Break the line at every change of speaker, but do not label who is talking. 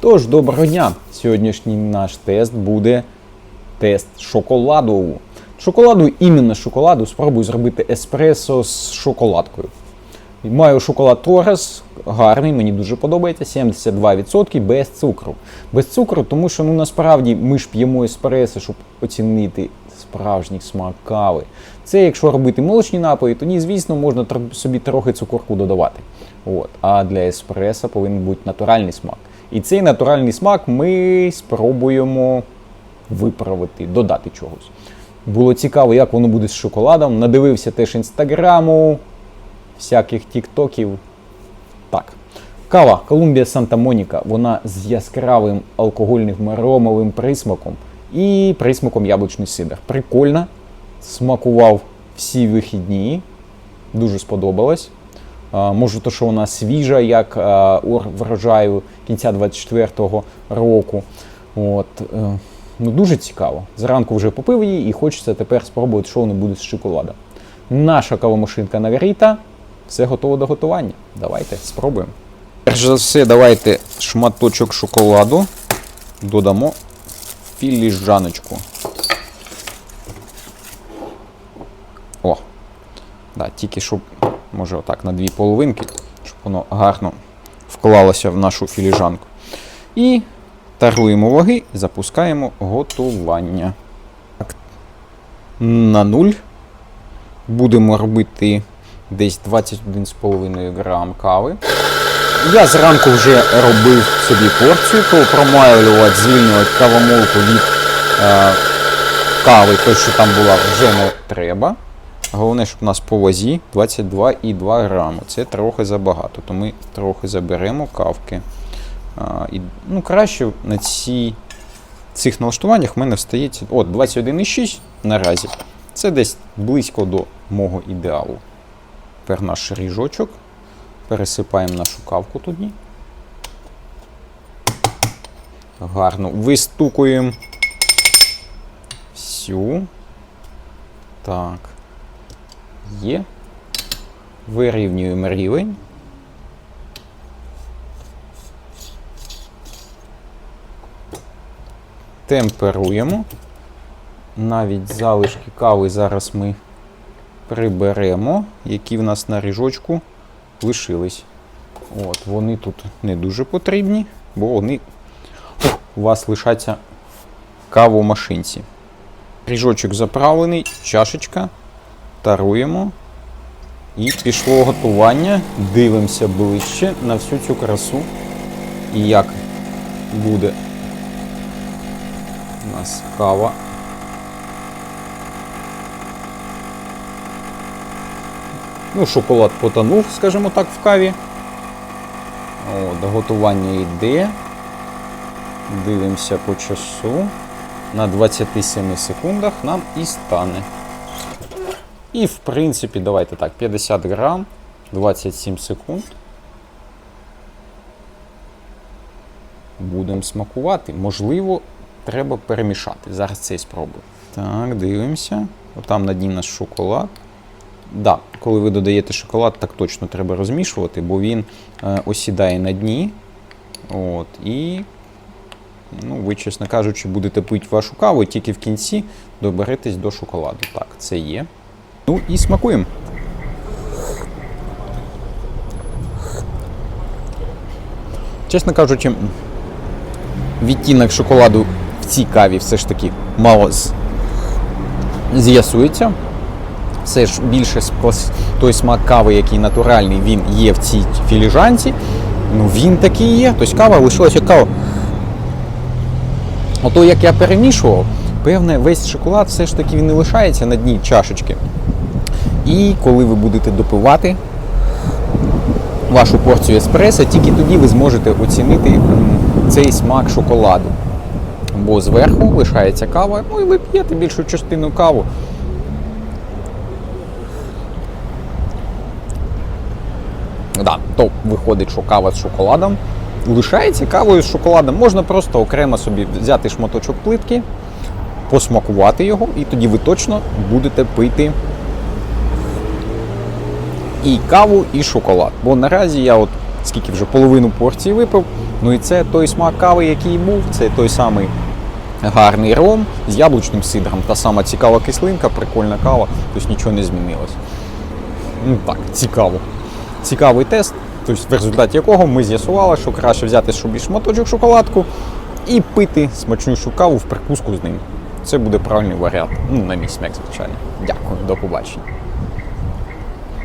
Тож, доброго дня! Сьогоднішній наш тест буде тест шоколаду. Шоколаду, іменно шоколаду, спробую зробити еспресо з шоколадкою. Маю шоколад Торес, гарний, мені дуже подобається, 72% без цукру. Без цукру, тому що ну насправді ми ж п'ємо еспресо, щоб оцінити справжній смак кави. Це якщо робити молочні напої, тоді, звісно, можна собі трохи цукорку додавати. От. А для еспресо повинен бути натуральний смак. І цей натуральний смак ми спробуємо виправити, додати чогось. Було цікаво, як воно буде з шоколадом. Надивився теж інстаграму, всяких тіктоків. Так. Кава Колумбія Санта Моніка, вона з яскравим алкогольним аромовим присмаком і присмаком яблучний сидр. Прикольно. Смакував всі вихідні. Дуже сподобалось. Може, то, що вона свіжа, як врожаю кінця 24-го року. От, е, ну, дуже цікаво. Зранку вже попив її і хочеться тепер спробувати, що воно буде з шоколадом. Наша кавомашинка нагріта, все готово до готування. Давайте спробуємо. Перш за все, давайте шматочок шоколаду додамо філіжаночку. О, да, тільки щоб, може, отак на дві половинки, щоб воно гарно вклалося в нашу філіжанку. І таруємо ваги, запускаємо готування. Так, на нуль. Будемо робити десь 21,5 грам кави. Я зранку вже робив собі порцію, коли промайлювати, звільнювати кавомолку від е, кави, той, що там була, вже не треба. Головне, щоб у нас по вазі 22,2 грами. Це трохи забагато, то ми трохи заберемо кавки. А, і, ну, краще на ці, цих налаштуваннях в мене встається от 21,6 наразі. Це десь близько до мого ідеалу. Тепер наш ріжочок. Пересипаємо нашу кавку туди. Гарно вистукуємо всю. Так. Є. Вирівнюємо рівень. Темперуємо. Навіть залишки кави зараз ми приберемо, які в нас на ріжочку лишились. От, Вони тут не дуже потрібні, бо вони у вас лишаться кавомашинці. Ріжочок заправлений, чашечка. Таруємо. І пішло готування. Дивимося ближче на всю цю красу. І як буде у нас кава. Ну, шоколад потонув, скажімо так, в каві. О, до готування йде. Дивимося по часу. На 27 секундах нам і стане. І, в принципі, давайте так, 50 грам, 27 секунд. Будемо смакувати. Можливо, треба перемішати. Зараз це і спробую. Так, дивимося. Отам на дні наш шоколад. Да, коли ви додаєте шоколад, так точно треба розмішувати, бо він е, осідає на дні. От, і, ну, ви, чесно кажучи, будете пити вашу каву тільки в кінці доберетесь до шоколаду. Так, це є. Ну і смакуємо. Чесно кажучи, відтінок шоколаду в цій каві все ж таки мало з'ясується. Все ж більше той смак кави, який натуральний, він є в цій філіжанці. Ну він такий є. Тобто кава лишилася кава. Ото як я перемішував, певне, весь шоколад все ж таки він не лишається на дні чашечки. І коли ви будете допивати вашу порцію еспресо, тільки тоді ви зможете оцінити цей смак шоколаду. Бо зверху лишається кава, ну і ви п'єте більшу частину каву. Да, то виходить, що кава з шоколадом. Лишається кавою з шоколадом. Можна просто окремо собі взяти шматочок плитки, посмакувати його, і тоді ви точно будете пити і каву, і шоколад. Бо наразі я от скільки вже половину порції випив, Ну і це той смак кави, який був, це той самий гарний ром з яблучним сидром. Та сама цікава кислинка, прикольна кава, тобто нічого не змінилось. Ну так, цікаво. Цікавий тест, тобто в результаті якого ми з'ясували, що краще взяти собі шматочок шоколадку і пити смачнішу каву в прикуску з ним. Це буде правильний варіант. Ну, на мій смак, звичайно. Дякую, до побачення.